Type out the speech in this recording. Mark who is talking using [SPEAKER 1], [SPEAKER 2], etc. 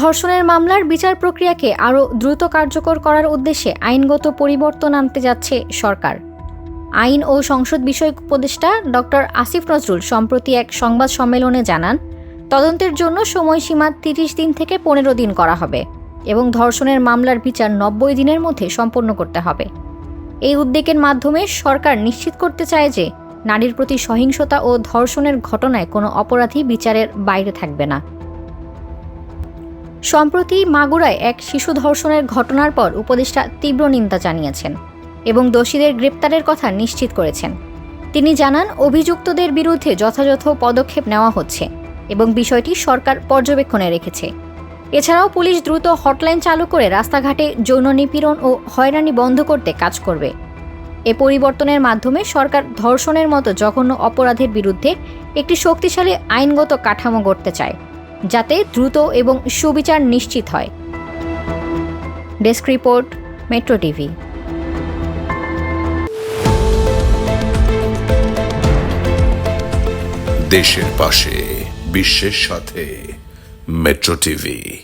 [SPEAKER 1] ধর্ষণের মামলার বিচার প্রক্রিয়াকে আরও দ্রুত কার্যকর করার উদ্দেশ্যে আইনগত পরিবর্তন আনতে যাচ্ছে সরকার। আইন ও সংসদ বিষয়ক উপদেষ্টা ডক্টর আসিফ নজরুল সম্প্রতি এক সংবাদ সম্মেলনে জানান, তদন্তের জন্য সময়সীমা তিরিশ দিন থেকে পনেরো দিন করা হবে এবং ধর্ষণের মামলার বিচার নব্বই দিনের মধ্যে সম্পন্ন করতে হবে। এই উদ্যোগের মাধ্যমে সরকার নিশ্চিত করতে চায় যে, নারীর প্রতি সহিংসতা ও ধর্ষণের ঘটনায় কোনো অপরাধী বিচারের বাইরে থাকবে না। সম্প্রতি মাগুরায় এক শিশু ধর্ষণের ঘটনার পর উপদেষ্টা তীব্র নিন্দা জানিয়েছেন এবং দোষীদের গ্রেপ্তারের কথা নিশ্চিত করেছেন। তিনি জানান, অভিযুক্তদের বিরুদ্ধে যথাযথ পদক্ষেপ নেওয়া হচ্ছে এবং বিষয়টি সরকার পর্যবেক্ষণে রেখেছে। এছাড়াও পুলিশ দ্রুত হটলাইন চালু করে রাস্তাঘাটে যৌন নিপীড়ন ও হয়রানি বন্ধ করতে কাজ করবে। এ পরিবর্তনের মাধ্যমে সরকার ধর্ষণের মতো জঘন্য অপরাধের বিরুদ্ধে একটি শক্তিশালী আইনগত কাঠামো গড়তে চায়। যাতে দ্রুত এবং সুবিচার নিশ্চিত হয়। Desk report, Metro TV.
[SPEAKER 2] দেশের পাশে, বিশ্বের সাথে, মেট্রো টিভি।